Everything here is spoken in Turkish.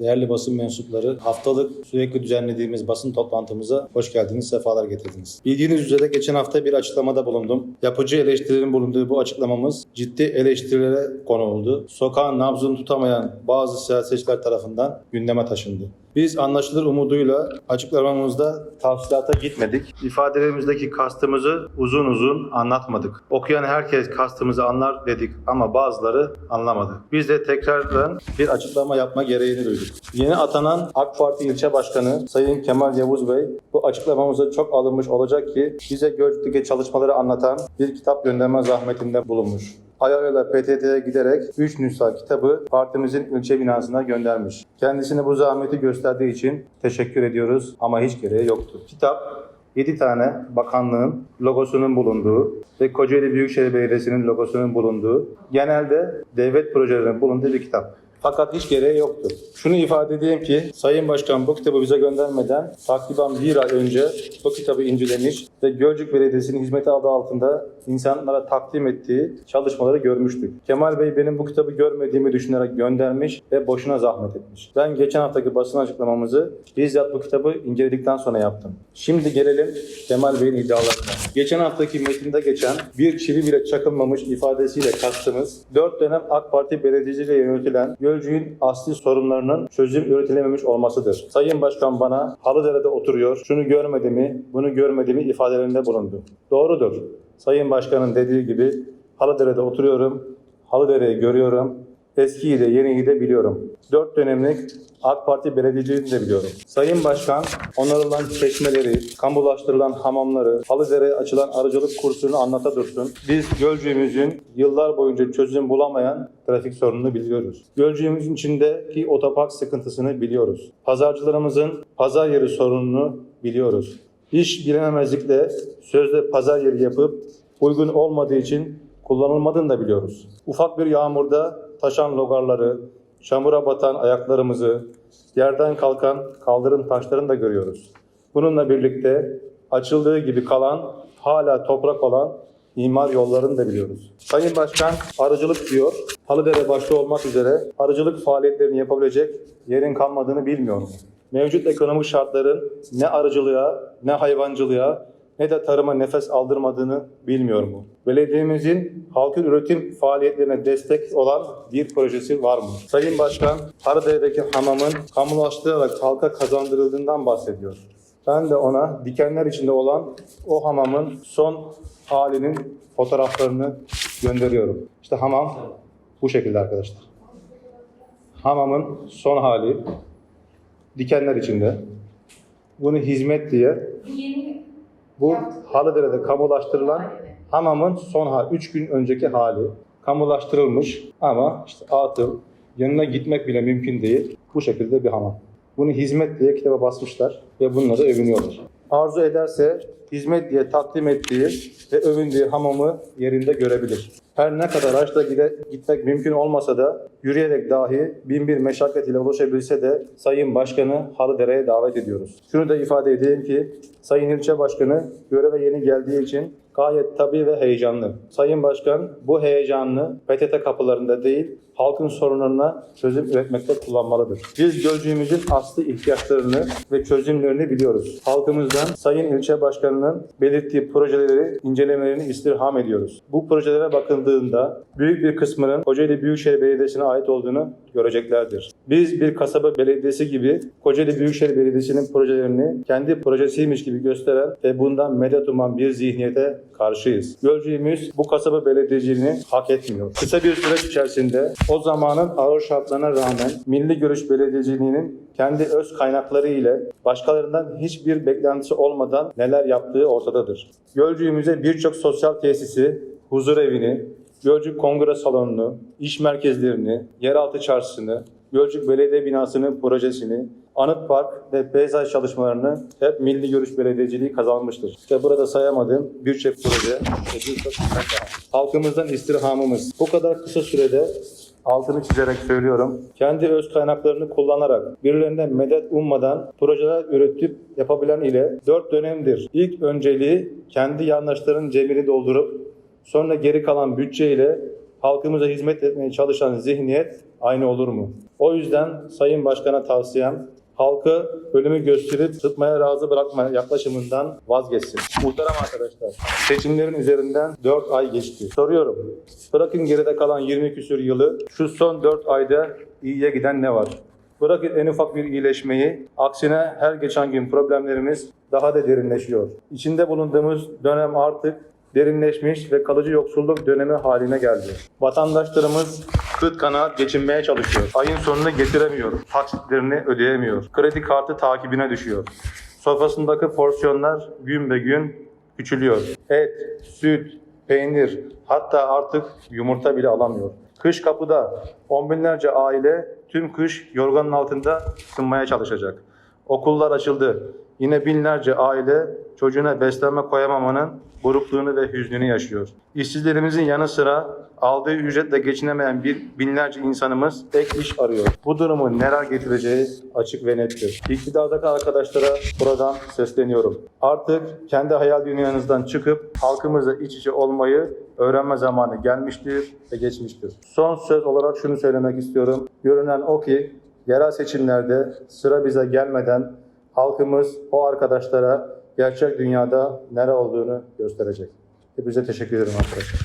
değerli basın mensupları, haftalık sürekli düzenlediğimiz basın toplantımıza hoş geldiniz, sefalar getirdiniz. Bildiğiniz üzere geçen hafta bir açıklamada bulundum. Yapıcı eleştirilerin bulunduğu bu açıklamamız ciddi eleştirilere konu oldu. Sokağın nabzını tutamayan bazı siyasetçiler tarafından gündeme taşındı. Biz anlaşılır umuduyla açıklamamızda tavsiyata gitmedik. İfadelerimizdeki kastımızı uzun uzun anlatmadık. Okuyan herkes kastımızı anlar dedik ama bazıları anlamadı. Biz de tekrardan bir açıklama yapma gereğini duyduk. Yeni atanan AK Parti ilçe başkanı Sayın Kemal Yavuz Bey bu açıklamamıza çok alınmış olacak ki bize Gölcük'teki çalışmaları anlatan bir kitap gönderme zahmetinde bulunmuş. Ayarıyla PTT'ye giderek 3 nüsha kitabı partimizin ilçe binasına göndermiş. Kendisine bu zahmeti gösterdiği için teşekkür ediyoruz ama hiç gereği yoktu. Kitap 7 tane bakanlığın logosunun bulunduğu ve Kocaeli Büyükşehir Belediyesi'nin logosunun bulunduğu, genelde devlet projelerinin bulunduğu bir kitap. Fakat hiç gereği yoktu. Şunu ifade edeyim ki Sayın Başkan bu kitabı bize göndermeden takriben bir ay önce bu kitabı incelemiş ve Gölcük Belediyesi'nin hizmeti adı altında insanlara takdim ettiği çalışmaları görmüştük. Kemal Bey benim bu kitabı görmediğimi düşünerek göndermiş ve boşuna zahmet etmiş. Ben geçen haftaki basın açıklamamızı bizzat bu kitabı inceledikten sonra yaptım. Şimdi gelelim Kemal Bey'in iddialarına. Geçen haftaki metinde geçen bir çivi bile çakılmamış ifadesiyle kastımız 4 dönem AK Parti belediyeciliği yönetilen Gölcük'ün asli sorunlarının çözüm üretilememiş olmasıdır. Sayın Başkan bana Halıdere'de oturuyor, şunu görmedi mi, bunu görmedi mi ifadelerinde bulundu. Doğrudur. Sayın Başkan'ın dediği gibi Halıdere'de oturuyorum, Halıdere'yi görüyorum, eskiyi de yeniyi de biliyorum. Dört dönemlik AK Parti belediyeciliğini de biliyorum. Sayın Başkan onarılan çeşmeleri, kamulaştırılan hamamları, Halıdere'ye açılan arıcılık kursunu anlata dursun. Biz Gölcüğümüzün yıllar boyunca çözüm bulamayan trafik sorununu biliyoruz. Gölcüğümüzün içindeki otopark sıkıntısını biliyoruz. Pazarcılarımızın pazar yeri sorununu biliyoruz. İş bilememezlikle sözde pazar yeri yapıp uygun olmadığı için kullanılmadığını da biliyoruz. Ufak bir yağmurda taşan logarları, çamura batan ayaklarımızı, yerden kalkan kaldırım taşlarını da görüyoruz. Bununla birlikte açıldığı gibi kalan, hala toprak olan imar yollarını da biliyoruz. Sayın Başkan arıcılık diyor. Halıdere başta olmak üzere arıcılık faaliyetlerini yapabilecek yerin kalmadığını bilmiyor mu? Mevcut ekonomik şartların ne arıcılığa, ne hayvancılığa, ne de tarıma nefes aldırmadığını bilmiyor mu? Belediyemizin halkın üretim faaliyetlerine destek olan bir projesi var mı? Sayın Başkan, Halıdere'deki hamamın kamulaştırılarak halka kazandırıldığından bahsediyor. Ben de ona dikenler içinde olan o hamamın son halinin fotoğraflarını gönderiyorum. İşte hamam bu şekilde arkadaşlar. Hamamın son hali dikenler içinde. Bunu hizmet diye bu. Halıdere'de kamulaştırılan hamamın son hali, 3 gün önceki hali kamulaştırılmış ama işte atıl, yanına gitmek bile mümkün değil. Bu şekilde bir hamam. Bunu hizmet diye kitaba basmışlar ve bununla da övünüyorlar. Arzu ederse hizmet diye takdim ettiği ve övündüğü hamamı yerinde görebilir. Her ne kadar araçla gide, gitmek mümkün olmasa da yürüyerek dahi bin bir meşakkat ile ulaşabilse de Sayın Başkanı Halıdere'ye davet ediyoruz. Şunu da ifade edeyim ki Sayın İlçe Başkanı göreve yeni geldiği için gayet tabii ve heyecanlı. Sayın Başkan bu heyecanını PTT kapılarında değil, halkın sorunlarına çözüm üretmekte kullanmalıdır. Biz Gölcüğümüzün asli ihtiyaçlarını ve çözümlerini biliyoruz. Halkımızdan Sayın İlçe Başkanı'nın belirttiği projeleri incelemelerini istirham ediyoruz. Bu projelere bakıldığında büyük bir kısmının Kocaeli Büyükşehir Belediyesi'ne ait olduğunu göreceklerdir. Biz bir kasaba belediyesi gibi Kocaeli Büyükşehir Belediyesi'nin projelerini kendi projesiymiş gibi gösteren ve bundan medet uman bir zihniyete karşıyız. Gölcüğümüz bu kasaba belediyeciliğini hak etmiyor. Kısa bir süreç içerisinde o zamanın ağır şartlarına rağmen Milli Görüş Belediyeciliğinin kendi öz kaynakları ile başkalarından hiçbir beklentisi olmadan neler yaptığı ortadadır. Gölcüğümüze birçok sosyal tesisi, huzur evini, Gölcük Kongre Salonu'nu, iş merkezlerini, yeraltı çarşısını, Gölcük Belediye Binası'nın projesini, Anıt Park ve peyzaj çalışmalarını hep Milli Görüş Belediyeciliği kazanmıştır. İşte burada sayamadığım birçok proje. Halkımızdan istirhamımız bu kadar kısa sürede altını çizerek söylüyorum. Kendi öz kaynaklarını kullanarak birilerinden medet ummadan projeler üretip yapabilen ile dört dönemdir. İlk önceliği kendi yandaşlarının cebini doldurup sonra geri kalan bütçeyle halkımıza hizmet etmeye çalışan zihniyet aynı olur mu? O yüzden Sayın Başkan'a tavsiyem halkı ölümü gösterip tutmaya razı bırakma yaklaşımından vazgeçsin. Muhterem arkadaşlar, seçimlerin üzerinden 4 ay geçti. Soruyorum, bırakın geride kalan 20 küsür yılı, şu son 4 ayda iyiye giden ne var? Bırakın en ufak bir iyileşmeyi, aksine her geçen gün problemlerimiz daha da derinleşiyor. İçinde bulunduğumuz dönem artık derinleşmiş ve kalıcı yoksulluk dönemi haline geldi. Vatandaşlarımız kıt kanaat geçinmeye çalışıyor. Ayın sonunu getiremiyor. Taksitlerini ödeyemiyor. Kredi kartı takibine düşüyor. Sofrasındaki porsiyonlar gün be gün küçülüyor. Et, süt, peynir hatta artık yumurta bile alamıyor. Kış kapıda on binlerce aile tüm kış yorganın altında ısınmaya çalışacak. Okullar açıldı. Yine binlerce aile çocuğuna beslenme koyamamanın burukluğunu ve hüznünü yaşıyor. İşsizlerimizin yanı sıra aldığı ücretle geçinemeyen bir binlerce insanımız ek iş arıyor. Bu durumun neler getireceği açık ve nettir. İktidardaki arkadaşlara buradan sesleniyorum. Artık kendi hayal dünyanızdan çıkıp halkımızla iç içe olmayı öğrenme zamanı gelmiştir ve geçmiştir. Son söz olarak şunu söylemek istiyorum. Görünen o ki yerel seçimlerde sıra bize gelmeden halkımız o arkadaşlara gerçek dünyada nere olduğunu gösterecek. Hepinize teşekkür ederim arkadaşlar.